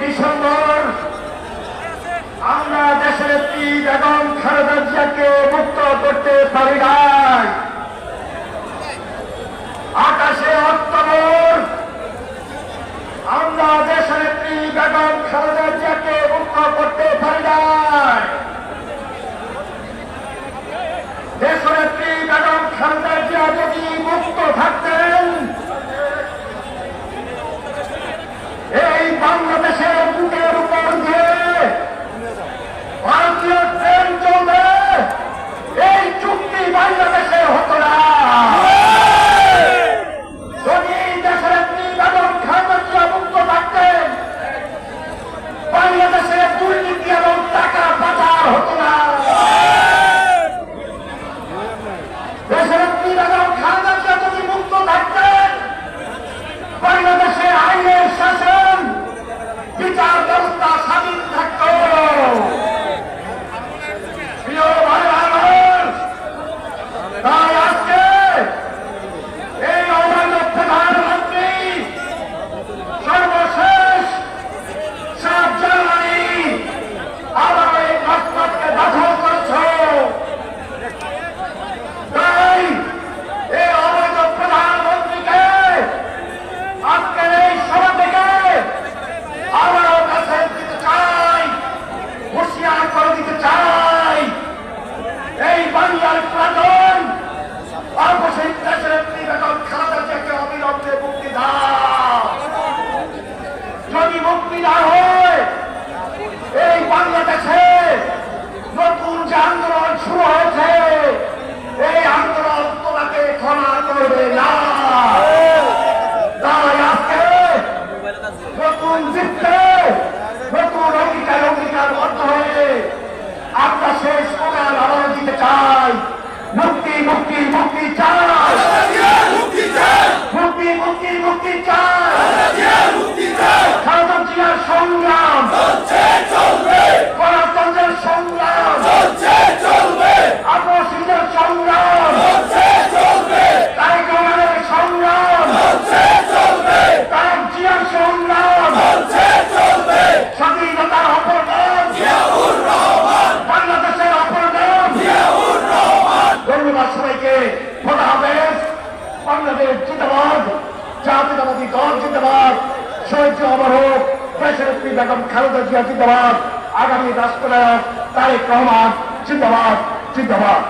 December আমরা দেশের একটি বেগম খালেদা জিয়াকে মুক্ত করতে পারি না বাংলাদেশ জিন্দাবাদ, জাতীয়তাবাদী দল জিন্দাবাদ, শহীদ অমর হোক, দেশনেত্রী বেগম খালেদা জিয়া জিন্দাবাদ, আগামী রাষ্ট্রনায়ক তারেক রহমান জিন্দাবাদ জিন্দাবাদ।